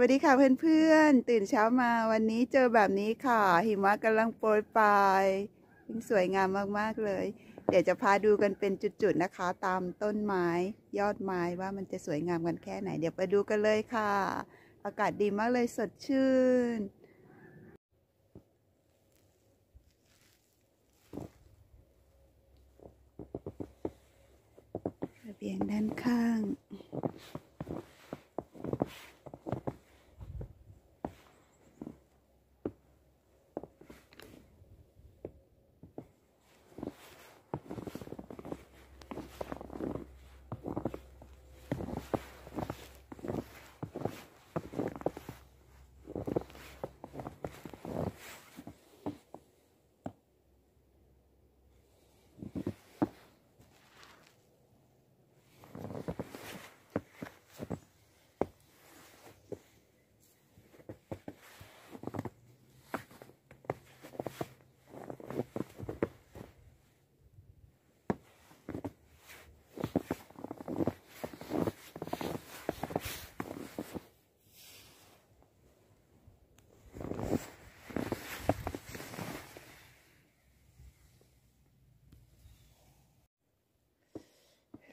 วัสดีค่ะเพื่อนๆ ตื่นเช้ามาวันนี้เจอแบบนี้ค่ะ หิมะกำลังโปรยปลายสวยงามมากๆเลย เดี๋ยวจะพาดูกันเป็นจุดๆนะคะ ตามต้นไม้ยอดไม้ว่ามันจะสวยงามกันแค่ไหน เดี๋ยวไปดูกันเลยค่ะ อากาศดีมากเลยสดชื่นระเบียงด้านข้าง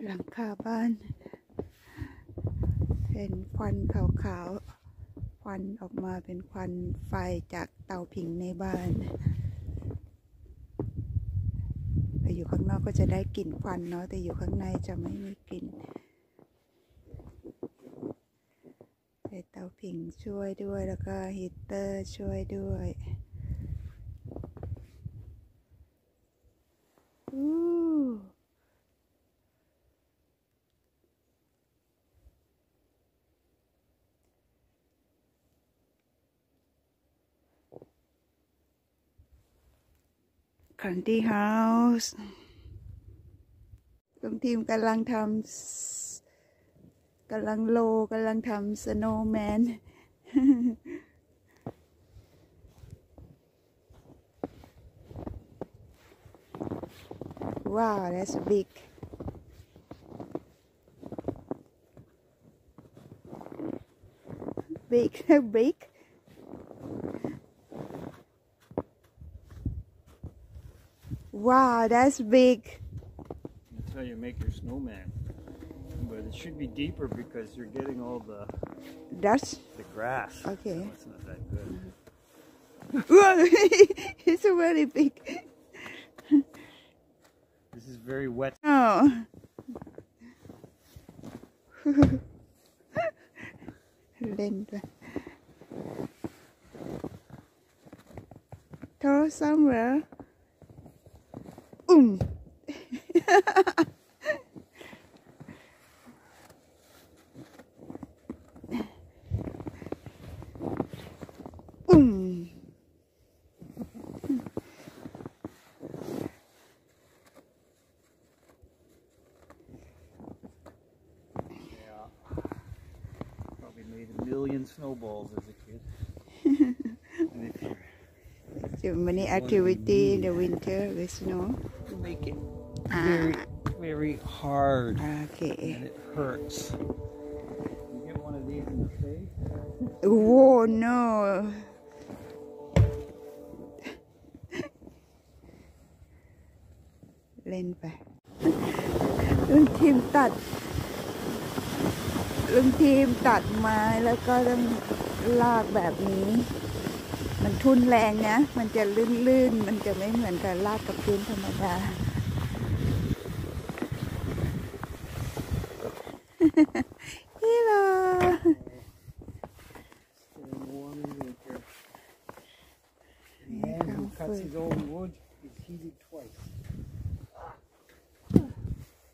หลังคาบ้าน เห็นควันขาวๆ ควันออกมาเป็นควันไฟจากเตาผิงในบ้านแต่อยู่ข้างนอกก็จะได้กลิ่นควันเนาะ แต่อยู่ข้างในจะไม่มีกลิ่นแต่เตาผิงช่วยด้วยแล้วก็ฮีเตอร์ช่วยด้วยอู้ คันตี้เฮาส์ลุงทีมกำลังทำกำลังโลกำลังทำสโนว์แมนว้าว that's big big big Wow, that's big. That's how you make your snowman. But it should be deeper because you're getting all the That's the grass. Okay. So it's not that good. Whoa, it's really big. This is very wet. Oh. Linda. Throw somewhere. Um. um. Yeah. Probably made a million snowballs as a kid. and if you So many activity in the winter with snow. you make it Ah. very, very hard Okay. and it hurts. You get one of these in the face. Whoa, no. Lên ไปลุงทีมตัดลุงทีมตัดไม้แล้วก็ต้องลากแบบนี้ มันทุนแรงนะ มันจะลื่นๆ มันจะไม่เหมือนกับลากกับพื้นธรรมดาฮีโร่ Staying warm in winter. The man who cuts his own wood is heated twice.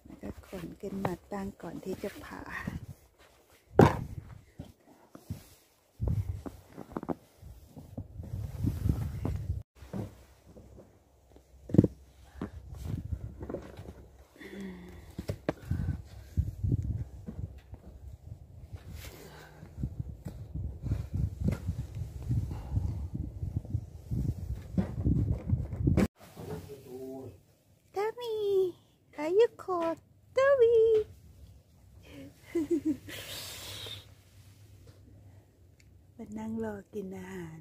แล้วก็ขนขึ้นมาตั้งก่อนที่จะผ่า you call Toby? มันั่งรอกินอาหาร